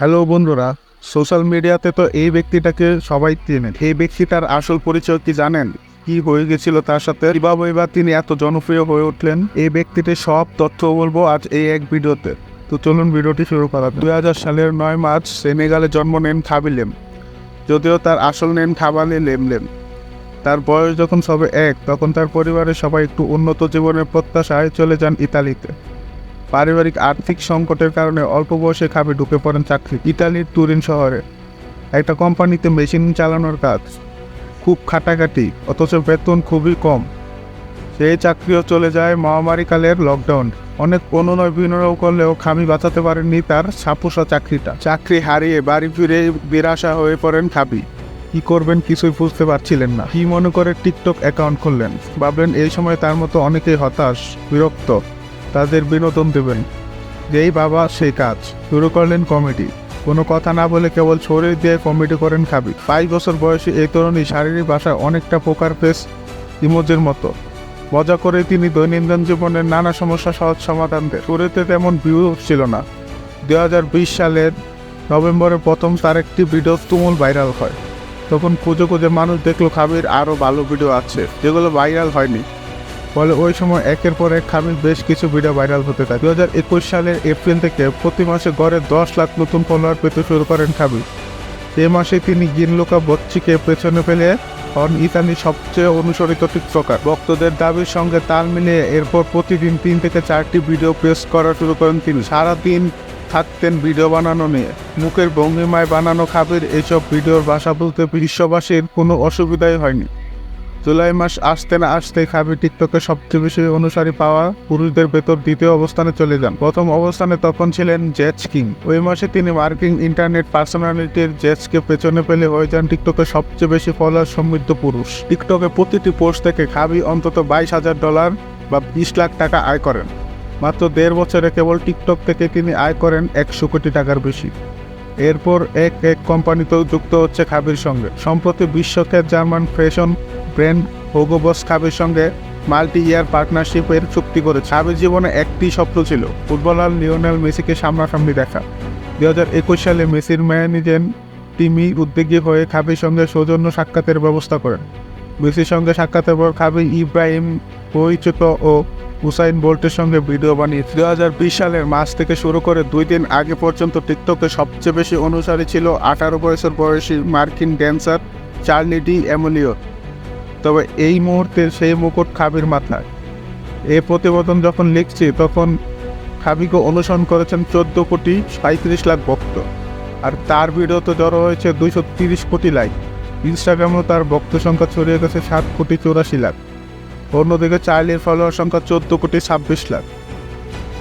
Hello বন্ধুরা, social মিডিয়াতে তো এই ব্যক্তিটাকে সবাই চেনে। এই ব্যক্তিটার আসল পরিচয় কি জানেন? কি হয়ে গেছিল তার সাথে? কীভাবে এবার তিনি এত জনপ্রিয় হয়ে উঠলেন? এই ব্যক্তিটির সব তথ্য বলব আজ এই এক ভিডিওতে। তো চলুন ভিডিওটি শুরু করা দুই হাজার সালের নয় মার্চ সেনেগালে জন্ম নেন খাবিলেম যদিও তার আসল নেম খাবালে লেমলেম। তার বয়স যখন সবে এক, তখন তার পরিবারের সবাই একটু উন্নত জীবনের প্রত্যাশায় চলে যান ইতালিতে। পারিবারিক আর্থিক সংকটের কারণে অল্প বয়সে খাবে ঢুকে পড়েন চাকরি, ইতালির তুরিন শহরে। একটা কোম্পানিতে মেশিন চালানোর কাজ, খুব খাটাখাটি, অথচ বেতন খুবই কম। সেই চাকরিও চলে যায় মহামারীকালের লকডাউন অনেক অনুনয় বিনয় করলেও খামি বাঁচাতে পারেননি তার সাপোসা চাকরিটা। চাকরি হারিয়ে বাড়ি ফিরে বিরাশা হয়ে পড়েন খাবি কি করবেন কিছুই বুঝতে পারছিলেন না। কি মনে করে টিকটক অ্যাকাউন্ট খুললেন? ভাবলেন এই সময় তার মতো অনেকেই হতাশ, বিরক্ত। তাদের বিনোদন দেবেন। যেই বাবা সেই কাজ। শুরু করলেন কমেডি কোনো কথা না বলে কেবল শরীর দিয়ে কমেডি করেন খাবি বাইশ বছর বয়সী এই তরুণী শারীরিক ভাষায় অনেকটা পোকার ফেস ইমোজের মতো। মজা করে তিনি দৈনন্দিন জীবনের নানা সমস্যা সহজ সমাধান দেন। শুরুতে তেমন ভিউ ছিল না। দু হাজার বিশ সালের নভেম্বরের প্রথম তার একটি ভিডিও তুমুল ভাইরাল হয়। তখন খুঁজে খুঁজে মানুষ দেখল খাবির আরও ভালো ভিডিও আছে, যেগুলো ভাইরাল হয়নি। ফলে ওই সময় একের পর এক খামির বেশ কিছু ভিডিও ভাইরাল হতে থাকে। দু হাজার একুশ সালের এপ্রিল থেকে প্রতি মাসে গড়ে দশ লাখ নতুন ফলোয়ার পেতে শুরু করেন খাবি এ মাসে তিনি গিনলোকা বচ্চিকে পেছনে ফেলে হন ইতালির সবচেয়ে অনুসরিত টিকটকার ভক্তদের দাবির সঙ্গে তাল মিলিয়ে এরপর প্রতিদিন তিন থেকে চারটি ভিডিও পেস্ট করা শুরু করেন তিনি। সারাদিন থাকতেন ভিডিও বানানো নিয়ে। মুখের ভঙ্গিমায় বানানো খাবির এইসব ভিডিওর ভাষা বলতে বিশ্ববাসীর কোনো অসুবিধাই হয়নি। জুলাই মাস আসতে না আসতে খাবি টিকটকে সবচেয়ে বেশি অনুসারী পাওয়া পুরুষদের ভেতর দ্বিতীয় অবস্থানে চলে যান। প্রথম অবস্থানে তখন ছিলেন জেচ কিং। ওই মাসে তিনি মার্কিং ইন্টারনেট পার্সোনালিটির জেচকে পেছনে পেলে হয়ে যান টিকটকে সবচেয়ে বেশি ফলোয়ার সমৃদ্ধ পুরুষ। টিকটকে প্রতিটি পোস্ট থেকে খাবি অন্তত বাইশ হাজার ডলার বা বিশ লাখ টাকা আয় করেন। মাত্র দেড় বছরে কেবল টিকটক থেকে তিনি আয় করেন একশো কোটি টাকার বেশি। এরপর এক এক কোম্পানিতেও যুক্ত হচ্ছে খাবির সঙ্গে। সম্প্রতি বিশ্বখ্যাত German fashion brand Hugo Boss Khabir সঙ্গে মাল্টি ইয়ার পার্টনারশিপের চুক্তি করেছে খাবির জীবনে একটি স্বপ্ন ছিল, ফুটবলার লিওনেল মেসিকে সামনাসামনি দেখা। দু হাজার একুশ সালে মেসির ম্যানেজেন টিমি উদ্বেগী হয়ে খাবির সঙ্গে সৌজন্য সাক্ষাতের ব্যবস্থা করেন। মেসির সঙ্গে সাক্ষাতের পর খাবি ইব্রাহিম পরিচিত ও হুসাইন বোল্টের সঙ্গে ভিডিও বানিয়ে দু হাজার বিশ সালের মাস থেকে শুরু করে দুই দিন আগে পর্যন্ত টিকটকে সবচেয়ে বেশি অনুসারী ছিল আঠারো বছর বয়সী মার্কিন ড্যান্সার চার্লি ডি এমলিও তবে এই মুহূর্তে সেই মুকুট খাবির মাথায়। এ প্রতিবেদন যখন লিখছি, তখন খাবিকে অনুসরণ করেছেন চোদ্দ কোটি সাঁত্রিশ লাখ ভক্ত। আর তার ভিডিওতে জড়ো হয়েছে দুইশো তিরিশ কোটি লাইক। ইনস্টাগ্রামেও তার ভক্ত সংখ্যা ছড়িয়ে গেছে সাত কোটি চৌরাশি লাখ। অন্যদিকে চার্লির ফলোয়ার সংখ্যা চোদ্দ কোটি ছাব্বিশ লাখ।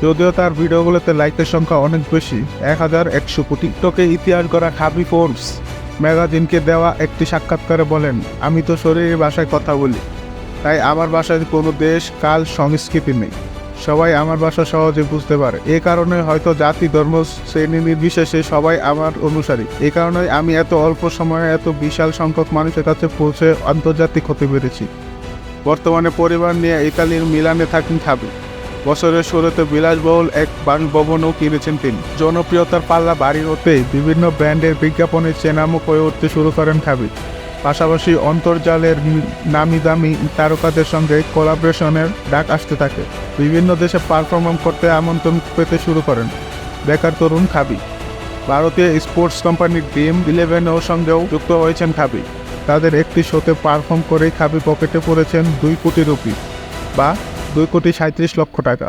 যদিও তার ভিডিওগুলোতে লাইকের সংখ্যা অনেক বেশি, এক হাজার একশো কোটি। টিকটকে ইতিহাস গড়া খাবি ফোর্স ম্যাগাজিনকে দেওয়া একটি সাক্ষাৎকারে বলেন, আমি তো শরীরের ভাষায় কথা বলি, তাই আমার ভাষায় কোনো দেশ, কাল, সংস্কৃতি নেই। সবাই আমার ভাষা সহজে বুঝতে পারে। এ কারণে হয়তো জাতি, ধর্ম, শ্রেণি নির্বিশেষে সবাই আমার অনুসারী। এ কারণে আমি এত অল্প সময়ে এত বিশাল সংখ্যক মানুষের কাছে পৌঁছে আন্তর্জাতিক হতে পেরেছি। বর্তমানে পরিবার নিয়ে ইতালির মিলানে থাকেন খাবি বছরের শুরুতে বিলাসবহুল এক বাসভবনও কিনেছেন তিনি। জনপ্রিয়তার পাল্লা বাড়ি হতেই বিভিন্ন ব্র্যান্ডের বিজ্ঞাপনে চেনামুখ হয়ে উঠতে শুরু করেন খাবি পাশাপাশি অন্তর্জালের নামি দামি তারকাদের সঙ্গে কোলাবরেশনের ডাক আসতে থাকে। বিভিন্ন দেশে পারফরমেন্স করতে আমন্ত্রণ পেতে শুরু করেন বেকার তরুণ খাবি ভারতীয় স্পোর্টস কোম্পানি ড্রিম ইলেভেনের সঙ্গেও যুক্ত হয়েছেন খাবি তাদের একটি শোতে পারফর্ম করেই খাবি পকেটে পড়েছেন দুই কোটি রুপি বা দুই কোটি সাঁত্রিশ লক্ষ টাকা।